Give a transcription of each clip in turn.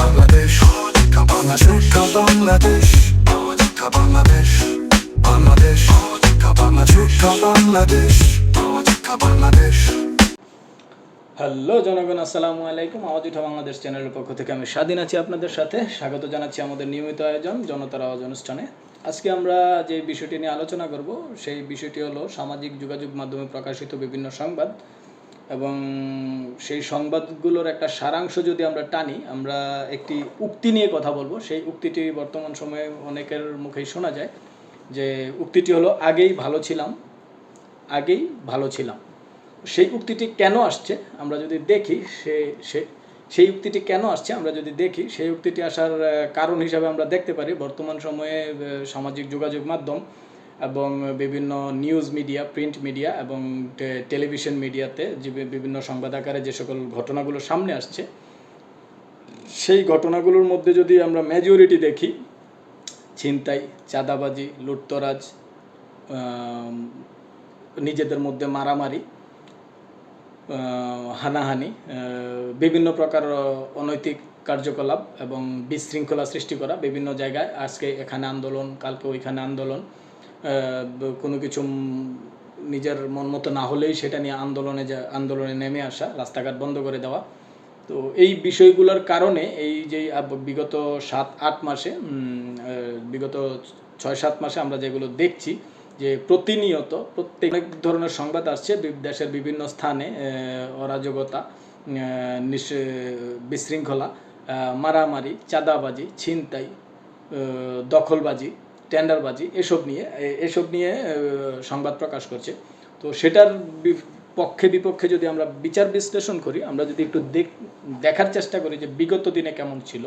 বাংলাদেশ সহযোগিতা বাংলাদেশ সহযোগিতা বাংলাদেশ সহযোগিতা বাংলাদেশ বাংলাদেশ সহযোগিতা বাংলাদেশ বাংলাদেশ সহযোগিতা বাংলাদেশ হ্যালো জনগণ আসসালামু আলাইকুম। আওয়াজ উঠা বাংলাদেশ চ্যানেলের পক্ষ থেকে আমি স্বাধীন আছি আপনাদের সাথে। স্বাগত জানাচ্ছি আমাদের নিয়মিত আয়োজন জনতার আওয়াজ অনুষ্ঠানে। আজকে আমরা যে বিষয়টি নিয়ে আলোচনা করব সেই বিষয়টি হলো সামাজিক যোগাযোগ মাধ্যমে প্রকাশিত বিভিন্ন সংবাদ। এবং সেই সংবাদগুলোর একটা সারাংশ যদি আমরা টানি, আমরা একটি উক্তি নিয়ে কথা বলব। সেই উক্তিটি বর্তমান সময়ে অনেকের মুখেই শোনা যায় যে উক্তিটি হলো, আগেই ভালো ছিলাম, আগেই ভালো ছিলাম। সেই উক্তিটি কেন আসছে? আমরা যদি দেখি, সে সে, সেই উক্তিটি কেন আসছে? আমরা যদি দেখি, সেই উক্তিটি আসার কারণ হিসাবে আমরা দেখতে পারি, বর্তমান সময়ে সামাজিক যোগাযোগ মাধ্যম এবং বিভিন্ন নিউজ মিডিয়া প্রিন্ট মিডিয়া এবং টেলিভিশন মিডিয়াতে যে বিভিন্ন সংবাদ আকারে যে সকল ঘটনাগুলো সামনে আসছে, সেই ঘটনাগুলোর মধ্যে যদি আমরা মেজরিটি দেখি, ছিনতাই, চাঁদাবাজি, লুটতরাজ নিজেদের মধ্যে মারামারি হানাহানি বিভিন্ন প্রকার অনৈতিক কার্যকলাপ এবং বিশৃঙ্খলা সৃষ্টি করা, বিভিন্ন জায়গায় আজকে এখানে আন্দোলন, কালকে ওইখানে আন্দোলন কোনো কিছু নিজের মন মতো না হলেই সেটা নিয়ে আন্দোলনে যা, আন্দোলনে নেমে আসা, রাস্তাঘাট বন্ধ করে দেওয়া। তো এই বিষয়গুলোর কারণে এই যে বিগত সাত, আট মাসে বিগত ছয়, সাত মাসে আমরা যেগুলো দেখছি, যে প্রতিনিয়ত প্রত্যেক অনেক ধরনের সংবাদ আসছে দেশের বিভিন্ন স্থানে অরাজকতা বিশৃঙ্খলা মারামারি, চাঁদাবাজি, ছিনতাই দখলবাজি টেন্ডারবাজি এসব নিয়ে এসব নিয়ে সংবাদ প্রকাশ করছে। তো সেটার পক্ষে বিপক্ষে যদি আমরা বিচার বিশ্লেষণ করি, আমরা যদি একটু দেখ- দেখার চেষ্টা করি যে বিগত দিনে কেমন ছিল,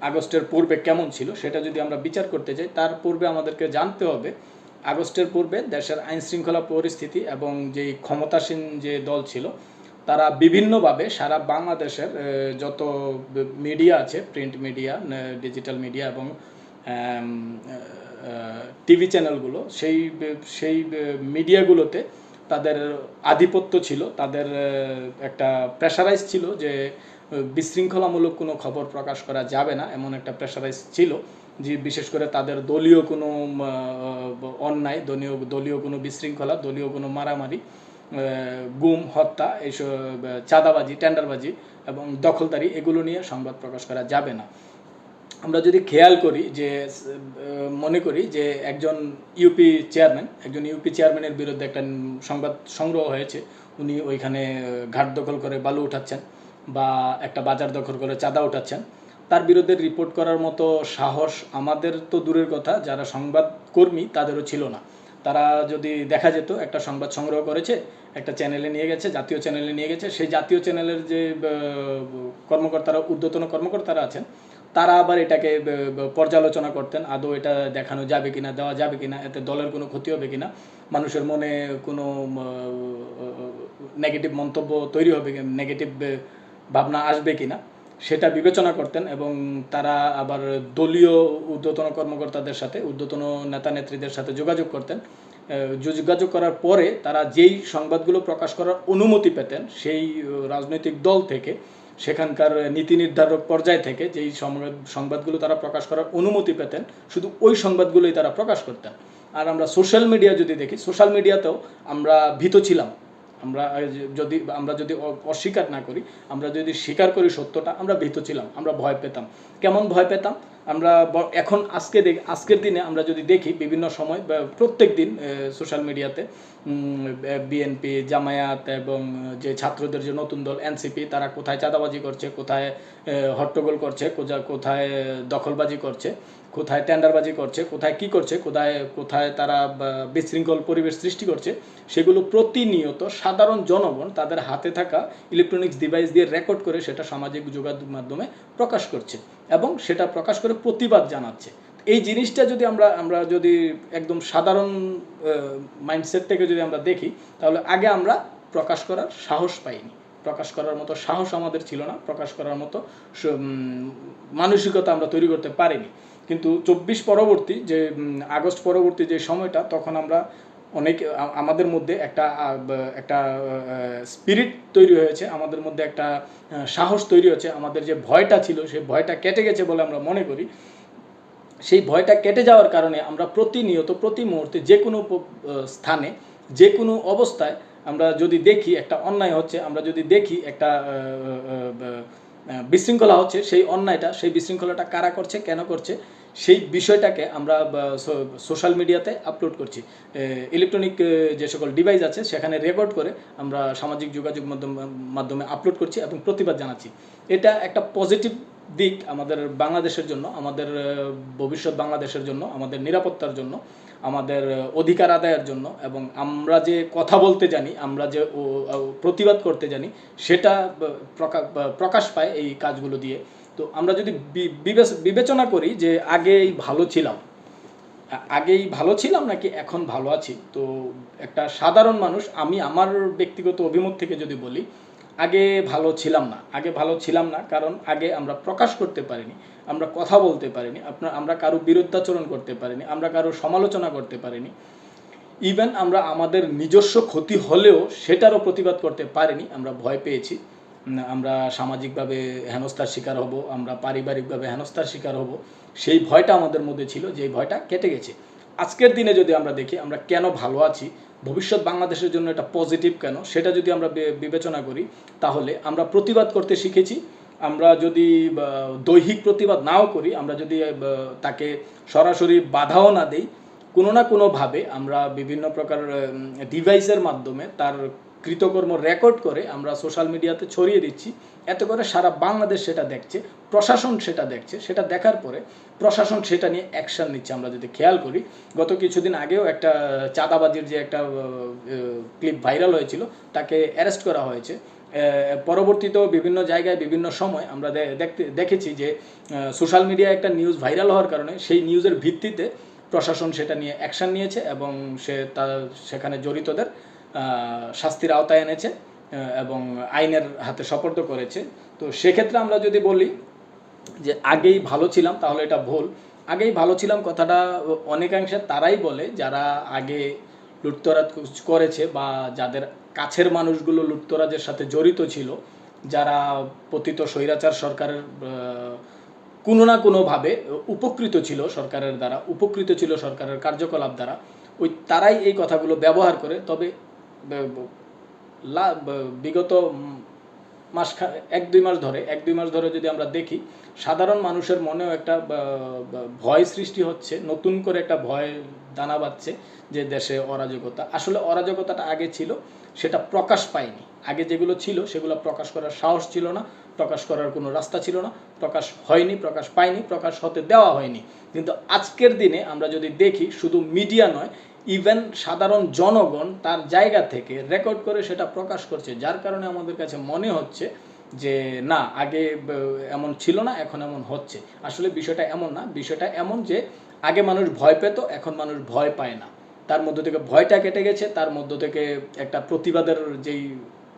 আগস্টের পূর্বে কেমন ছিল, সেটা যদি আমরা বিচার করতে যাই, তার পূর্বে আমাদেরকে জানতে হবে, আগস্টের পূর্বে দেশের আইন শৃঙ্খলা পরিস্থিতি এবং যেই ক্ষমতাসীন যে দল ছিল, তারা বিভিন্নভাবে সারা বাংলাদেশের যত মিডিয়া আছে, প্রিন্ট মিডিয়া ডিজিটাল মিডিয়া এবং টিভি চ্যানেলগুলো, সেই সেই মিডিয়াগুলোতে তাদের আধিপত্য ছিল, তাদের একটা প্রেশারাইজ ছিল যে বিশৃঙ্খলামূলক কোনো খবর প্রকাশ করা যাবে না, এমন একটা প্রেশারাইজ ছিল যে, বিশেষ করে তাদের দলীয় কোনো অন্যায়, দলীয় দলীয় কোনো বিশৃঙ্খলা, দলীয় কোনো মারামারি গুম, হত্যা, এইসব চাঁদাবাজি টেন্ডারবাজি এবং দখলদারি, এগুলো নিয়ে সংবাদ প্রকাশ করা যাবে না। আমরা যদি খেয়াল করি যে মনে করি যে একজন ইউপি চেয়ারম্যান একজন ইউপি চেয়ারম্যানের বিরুদ্ধে একটা সংবাদ সংগ্রহ হয়েছে। উনি ওইখানে ঘাট দখল করে বালু উঠাচ্ছেন বা একটা বাজার দখল করে চাঁদা উঠাচ্ছেন। তার বিরুদ্ধে রিপোর্ট করার মতো সাহস আমাদের তো দূরের কথা, যারা সংবাদ কর্মী তাদেরও ছিল না। তারা যদি দেখা যেত, একটা সংবাদ সংগ্রহ করেছে, একটা চ্যানেলে নিয়ে গেছে, জাতীয় চ্যানেলে নিয়ে গেছে, সেই জাতীয় চ্যানেলের যে কর্মকর্তারা, ঊর্ধ্বতন কর্মকর্তারা আছেন তারা আবার এটাকে পর্যালোচনা করতেন, আদৌ এটা দেখানো যাবে কিনা, দেওয়া যাবে কিনা, এতে দলের কোনো ক্ষতি হবে কিনা, মানুষের মনে কোনো নেগেটিভ মন্তব্য তৈরি হবে নেগেটিভ ভাবনা আসবে কিনা, সেটা বিবেচনা করতেন এবং তারা আবার দলীয় ঊর্ধ্বতন কর্মকর্তাদের সাথে, ঊর্ধ্বতন নেতা নেত্রীদের সাথে যোগাযোগ করতেন যোগাযোগ করার পরে তারা যেই সংবাদগুলো প্রকাশ করার অনুমতি পেতেন, সেই রাজনৈতিক দল থেকে সেখানকার নীতি নির্ধারক পর্যায় থেকে যেই সংবাদ সংবাদগুলো তারা প্রকাশ করার অনুমতি পেতেন, শুধু ওই সংবাদগুলোই তারা প্রকাশ করতেন। আর আমরা সোশ্যাল মিডিয়া যদি দেখি, সোশ্যাল মিডিয়াতেও আমরা ভীত ছিলাম। আমরা যদি আমরা যদি অস্বীকার না করি, আমরা যদি স্বীকার করি সত্যটা, আমরা ভীত ছিলাম, আমরা ভয় পেতাম। কেমন ভয় পেতাম? আমরা এখন আজকে দেখ আজকের দিনে আমরা যদি দেখি বিভিন্ন সময় প্রত্যেক দিন সোশ্যাল মিডিয়াতে বিএনপি জামায়াত এবং যে ছাত্রদের যে নতুন দল এনসিপি তারা কোথায় চাঁদাবাজি করছে, কোথায় হট্টগোল করছে কোথা- কোথায় দখলবাজি করছে, কোথায় টেন্ডারবাজি করছে, কোথায় কি করছে, কোথায় কোথায় তারা বিশৃঙ্খল পরিবেশ সৃষ্টি করছে, সেগুলো প্রতিনিয়ত সাধারণ জনগণ তাদের হাতে থাকা ইলেকট্রনিক্স ডিভাইস দিয়ে রেকর্ড করে সেটা সামাজিক যোগাযোগ মাধ্যমে প্রকাশ করছে এবং সেটা প্রকাশ করে প্রতিবাদ জানাচ্ছে। এই জিনিসটা যদি আমরা আমরা যদি একদম সাধারণ মাইন্ডসেট থেকে যদি আমরা দেখি, তাহলে আগে আমরা প্রকাশ করার সাহস পাইনি। প্রকাশ করার মতো সাহস আমাদের ছিল না। প্রকাশ করার মতো মানসিকতা আমরা তৈরি করতে পারিনি। কিন্তু চব্বিশ পরবর্তী যে আগস্ট পরবর্তী যে সময়টা, তখন আমরা অনেক আমাদের মধ্যে একটা একটা স্পিরিট তৈরি হয়েছে, আমাদের মধ্যে একটা সাহস তৈরি হয়েছে, আমাদের যে ভয়টা ছিল, সেই ভয়টা কেটে গেছে বলে আমরা মনে করি। সেই ভয়টা কেটে যাওয়ার কারণে আমরা প্রতিনিয়ত, প্রতি মুহূর্তে যে কোনো স্থানে, যে কোনো অবস্থায় আমরা যদি দেখি একটা অন্যায় হচ্ছে, আমরা যদি দেখি একটা বিশৃঙ্খলা হচ্ছে, সেই অন্যায়টা, সেই বিশৃঙ্খলাটা কারা করছে, কেন করছে, সেই বিষয়টাকে আমরা সোশ্যাল মিডিয়াতে আপলোড করছি। ইলেকট্রনিক যে সকল ডিভাইস আছে, সেখানে রেকর্ড করে আমরা সামাজিক যোগাযোগ মাধ্যম, মাধ্যমে আপলোড করছি এবং প্রতিবাদ জানাচ্ছি। এটা একটা পজিটিভ দিক আমাদের বাংলাদেশের জন্য, আমাদের ভবিষ্যৎ বাংলাদেশের জন্য, আমাদের নিরাপত্তার জন্য, আমাদের অধিকার আদায়ের জন্য এবং আমরা যে কথা বলতে জানি, আমরা যে প্রতিবাদ করতে জানি, সেটা প্রকাশ পায় এই কাজগুলো দিয়ে। তো আমরা যদি বিবেচনা করি যে আগেই ভালো ছিলাম, আগেই ভালো ছিলাম নাকি এখন ভালো আছি? তো একটা সাধারণ মানুষ, আমি আমার ব্যক্তিগত অভিমত থেকে যদি বলি আগে ভালো ছিলাম না, আগে ভালো ছিলাম না, কারণ আগে আমরা প্রকাশ করতে পারিনি, আমরা কথা বলতে পারিনি আপনার আমরা কারও বিরুদ্ধাচরণ করতে পারিনি, আমরা কারও সমালোচনা করতে পারিনি। ইভেন আমরা আমাদের নিজস্ব ক্ষতি হলেও সেটারও প্রতিবাদ করতে পারিনি, আমরা ভয় পেয়েছি। আমরা সামাজিকভাবে হেনস্থার শিকার হব, আমরা পারিবারিকভাবে হেনস্থার শিকার হব, সেই ভয়টা আমাদের মধ্যে ছিল, যে ভয়টা কেটে গেছে। আজকের দিনে যদি আমরা দেখি, আমরা কেন ভালো আছি, ভবিষ্যৎ বাংলাদেশের জন্য এটা পজিটিভ কেন, সেটা যদি আমরা বিবেচনা করি, তাহলে আমরা প্রতিবাদ করতে শিখেছি। আমরা যদি দৈহিক প্রতিবাদ নাও করি, আমরা যদি তাকে সরাসরি বাধাও না দেই, কোনো না কোনোভাবে আমরা বিভিন্ন প্রকার ডিভাইসের মাধ্যমে তার কৃতকর্ম রেকর্ড করে আমরা সোশ্যাল মিডিয়াতে ছড়িয়ে দিচ্ছি। এতে করে সারা বাংলাদেশ সেটা দেখছে, প্রশাসন সেটা দেখছে, সেটা দেখার পরে প্রশাসন সেটা নিয়ে অ্যাকশন নিচ্ছে আমরা যদি খেয়াল করি। গত কিছুদিন আগেও একটা চাঁদাবাজির যে একটা ক্লিপ ভাইরাল হয়েছিল, তাকে অ্যারেস্ট করা হয়েছে। পরবর্তীতেও বিভিন্ন জায়গায়, বিভিন্ন সময় আমরা দেখতে, দেখেছি যে সোশ্যাল মিডিয়ায় একটা নিউজ ভাইরাল হওয়ার কারণে সেই নিউজের ভিত্তিতে প্রশাসন সেটা নিয়ে অ্যাকশন নিয়েছে এবং সে তা, সেখানে জড়িতদের শাস্তির আওতায় এনেছে এবং আইনের হাতে সপর্দ করেছে। তো সেক্ষেত্রে আমরা যদি বলি যে আগেই ভালো ছিলাম, তাহলে এটা ভুল। আগেই ভালো ছিলাম কথাটা অনেকাংশে তারাই বলে, যারা আগে লুটতরাজ করেছে বা যাদের কাছের মানুষগুলো লুটতরাজের সাথে জড়িত ছিল, যারা পতিত স্বৈরাচার সরকারের কোনো না কোনোভাবে উপকৃত ছিল সরকারের দ্বারা, উপকৃত ছিল সরকারের কার্যকলাপ দ্বারা, ওই তারাই এই কথাগুলো ব্যবহার করে। তবে বিগত মাস এক, দুই মাস ধরে, এক, দুই মাস ধরে যদি আমরা দেখি, সাধারণ মানুষের মনেও একটা ভয় সৃষ্টি হচ্ছে, নতুন করে একটা ভয় দানা বাচ্ছে যে দেশে অরাজকতা। আসলে অরাজকতাটা আগে ছিল, সেটা প্রকাশ পায়নি। আগে যেগুলো ছিল, সেগুলো প্রকাশ করার সাহস ছিল না প্রকাশ করার কোনো রাস্তা ছিল না। প্রকাশ হয়নি, প্রকাশ পায়নি, প্রকাশ হতে দেওয়া হয়নি। কিন্তু আজকের দিনে আমরা যদি দেখি, শুধু মিডিয়া নয় ইভেন সাধারণ জনগণ তার জায়গা থেকে রেকর্ড করে সেটা প্রকাশ করছে। যার কারণে আমাদের কাছে মনে হচ্ছে যে, না, আগে এমন ছিল না, এখন এমন হচ্ছে। আসলে বিষয়টা এমন না। বিষয়টা এমন যে, আগে মানুষ ভয় পেত, এখন মানুষ ভয় পায় না। তার মধ্য থেকে ভয়টা কেটে গেছে, তার মধ্য থেকে একটা প্রতিবাদের যেই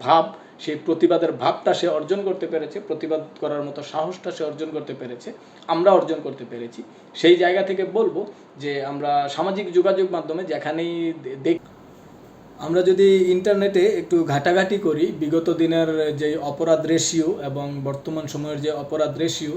ভাব সেই প্রতিবাদের ভাবটা সে অর্জন করতে পেরেছে, প্রতিবাদ করার মতো সাহসটা সে অর্জন করতে পেরেছে, আমরা অর্জন করতে পেরেছি। সেই জায়গা থেকে বলব যে আমরা সামাজিক যোগাযোগ মাধ্যমে যেখানেই দেখ আমরা যদি ইন্টারনেটে একটু ঘাটাঘাটি করি, বিগত দিনের যে অপরাধ রেশিও এবং বর্তমান সময়ের যে অপরাধ রেশিও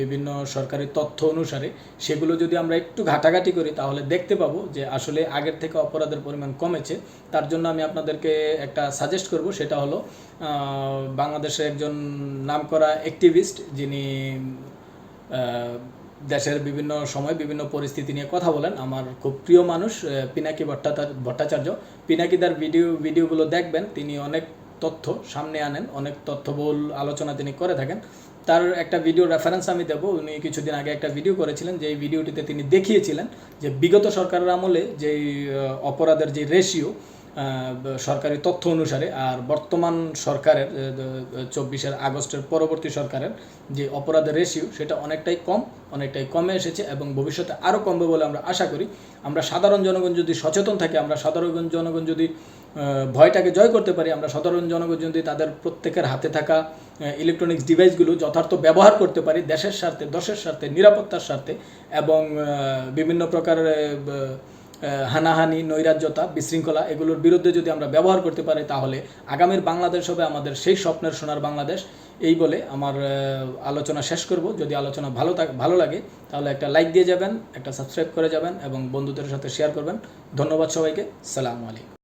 বিভিন্ন সরকারি তথ্য অনুসারে, সেগুলো যদি আমরা একটু ঘাটাঘাটি করি, তাহলে দেখতে পাবো যে আসলে আগের থেকে অপরাধের পরিমাণ কমেছে। তার জন্য আমি আপনাদেরকে একটা সাজেস্ট করব, সেটা হলো বাংলাদেশের একজন নামকরা অ্যাক্টিভিস্ট যিনি দেশের বিভিন্ন সময় বিভিন্ন পরিস্থিতি নিয়ে কথা বলেন। আমার খুব প্রিয় মানুষ পিনাকি ভট্টাচার্য। ভট্টাচার্য পিনাকিদার ভিডিও, ভিডিওগুলো দেখবেন, তিনি অনেক তথ্য সামনে আনেন, অনেক তথ্যবহুল আলোচনা তিনি করে থাকেন। তার একটা ভিডিও রেফারেন্স আমি দেবো। উনি কিছুদিন আগে একটা ভিডিও করেছিলেন যে ভিডিওটিতে তিনি দেখিয়েছিলেন যে বিগত সরকারের আমলে যে অপরাধের যে রেশিও সরকারি তথ্য অনুসারে আর বর্তমান সরকারের চব্বিশের আগস্টের পরবর্তী সরকারের যে অপরাধের রেশিও সেটা অনেকটাই কম, অনেকটাই কমে এসেছে এবং ভবিষ্যতে আরও কমবে বলে আমরা আশা করি। আমরা সাধারণ জনগণ যদি সচেতন থাকি, আমরা সাধারণ জনগণ যদি ভয়টাকে জয় করতে পারি, আমরা সাধারণ জনগণ যদি তাদের প্রত্যেকের হাতে থাকা ইলেকট্রনিক্স ডিভাইসগুলো যথার্থ ব্যবহার করতে পারি, দেশের স্বার্থে, দশের স্বার্থে, নিরাপত্তার স্বার্থে এবং বিভিন্ন প্রকারের হানাহানি, নৈরাজ্যতা, বিশৃঙ্খলা এগুলোর বিরুদ্ধে যদি আমরা ব্যবহার করতে পারি তাহলে আগামীর বাংলাদেশ হবে আমাদের সেই স্বপ্নের সোনার বাংলাদেশ। এই বলে আমার আলোচনা শেষ করব। যদি আলোচনা ভালো থাক, ভালো লাগে, তাহলে একটা লাইক দিয়ে যাবেন, একটা সাবস্ক্রাইব করে যাবেন এবং বন্ধুদের সাথে শেয়ার করবেন। ধন্যবাদ সবাইকে। সালামু আলাইকুম।